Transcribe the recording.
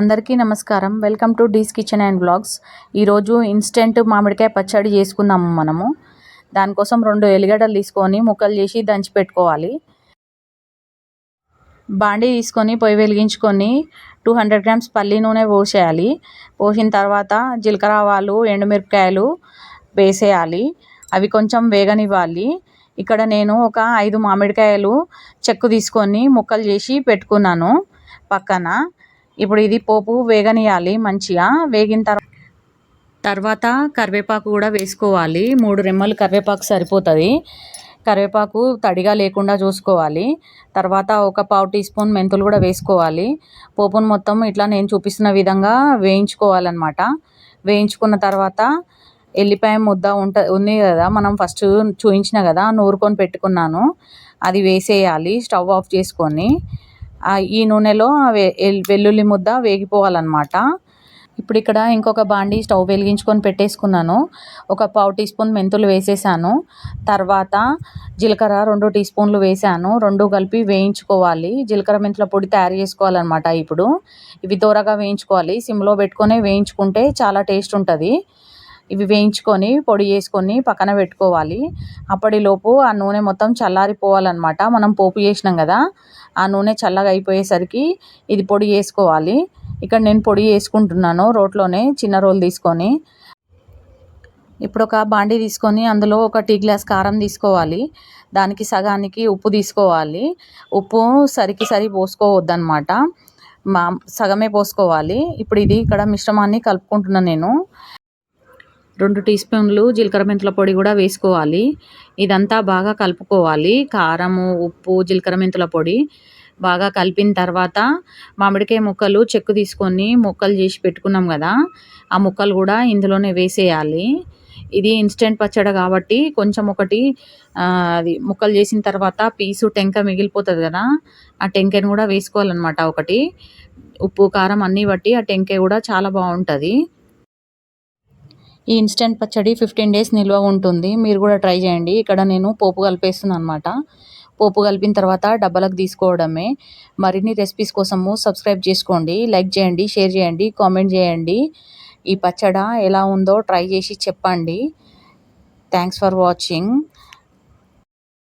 అందరికీ నమస్కారం. Welcome to Dee's kitchen and blogs ఈరోజు ఇన్స్టెంట్ మామిడికాయ పచ్చడి చేసుకుందాము మనము. దానికోసం రెండు ఎల్లిగడ్డలు తీసుకొని ముక్కలు చేసి దంచి పెట్టుకోవాలి. బాండీ తీసుకొని పొయ్యి వెలిగించుకొని టూ హండ్రెడ్ గ్రామ్స్ పల్లి నూనె పోసేయాలి. పోసిన తర్వాత జీలకర్ర ఆవాలు ఎండుమిరపకాయలు వేసేయాలి. అవి కొంచెం వేగనివ్వాలి. ఇక్కడ నేను ఒక ఐదు మామిడికాయలు చెక్కు తీసుకొని ముక్కలు చేసి పెట్టుకున్నాను పక్కన. ఇప్పుడు ఇది పోపు వేగనియాలి మంచిగా వేగిన తర్వాత తర్వాత కరివేపాకు కూడా వేసుకోవాలి. మూడు రెమ్మలు కరివేపాకు సరిపోతుంది. కరివేపాకు తడిగా లేకుండా చూసుకోవాలి. తర్వాత ఒక పావు టీ స్పూన్ మెంతులు కూడా వేసుకోవాలి. పోపును మొత్తం ఇట్లా నేను చూపిస్తున్న విధంగా వేయించుకోవాలన్నమాట. వేయించుకున్న తర్వాత ఎల్లిపాయ ముద్ద ఉంట ఉంది కదా మనం ఫస్ట్ చూయించిన కదా నూరుకొని పెట్టుకున్నాను. అది వేసేయాలి స్టవ్ ఆఫ్ చేసుకొని. ఈ నూనెలో వెల్లుల్లి ముద్ద వేగిపోవాలన్నమాట. ఇప్పుడు ఇక్కడ ఇంకొక బాండి స్టవ్ వెలిగించుకొని పెట్టేసుకున్నాను. ఒక పావు టీ స్పూన్ మెంతులు వేసేసాను. తర్వాత జీలకర్ర రెండు టీ స్పూన్లు వేసాను. రెండు కలిపి వేయించుకోవాలి. జీలకర్ర మెంతుల పొడి తయారు చేసుకోవాలన్నమాట ఇప్పుడు. ఇవి దూరగా వేయించుకోవాలి. సిమ్లో పెట్టుకొని వేయించుకుంటే చాలా టేస్ట్ ఉంటుంది. ఇవి వేయించుకొని పొడి చేసుకొని పక్కన పెట్టుకోవాలి. అప్పటిలోపు ఆ నూనె మొత్తం చల్లారిపోవాలన్నమాట. మనం పోపు చేసినాం కదా ఆ నూనె చల్లగా అయిపోయేసరికి ఇది పొడి చేసుకోవాలి. ఇక్కడ నేను పొడి చేసుకుంటున్నాను రోట్లోనే చిన్న రోల్ తీసుకొని. ఇప్పుడు ఒక బాండీ తీసుకొని అందులో ఒక టీ గ్లాస్ కారం తీసుకోవాలి. దానికి సగానికి ఉప్పు తీసుకోవాలి. ఉప్పు సరికి సరి పోసుకోవద్దనమాట మా సగమే పోసుకోవాలి. ఇప్పుడు ఇది ఇక్కడ మిశ్రమాన్ని కలుపుకుంటున్నాను నేను. రెండు టీ స్పూన్లు జీలకర్ర మెంతుల పొడి కూడా వేసుకోవాలి. ఇదంతా బాగా కలుపుకోవాలి. కారము ఉప్పు జీలకర్ర మెంతుల పొడి బాగా కలిపిన తర్వాత మామిడికాయ ముక్కలు చెక్కు తీసుకొని ముక్కలు చేసి పెట్టుకున్నాం కదా ఆ ముక్కలు కూడా ఇందులోనే వేసేయాలి. ఇది ఇన్స్టెంట్ పచ్చడి కాబట్టి కొంచెం ఒకటి అది ముక్కలు చేసిన తర్వాత పీసు టెంక మిగిలిపోతుంది కదా ఆ టెంకాయను కూడా వేసుకోవాలన్నమాట ఒకటి. ఉప్పు కారం అన్నీ బట్టి ఆ టెంకాయ కూడా చాలా బాగుంటుంది. ఈ ఇన్స్టెంట్ పచ్చడి ఫిఫ్టీన్ డేస్ నిల్వ ఉంటుంది. మీరు కూడా ట్రై చేయండి. ఇక్కడ నేను పోపు కలిపేస్తున్నాను అనమాట పోపు కలిపిన తర్వాత డబ్బాలకు తీసుకోవడమే. మరిన్ని రెసిపీస్ కోసము సబ్స్క్రైబ్ చేసుకోండి. లైక్ చేయండి షేర్ చేయండి కామెంట్ చేయండి. ఈ పచ్చడ ఎలా ఉందో ట్రై చేసి చెప్పండి. Thanks for watching.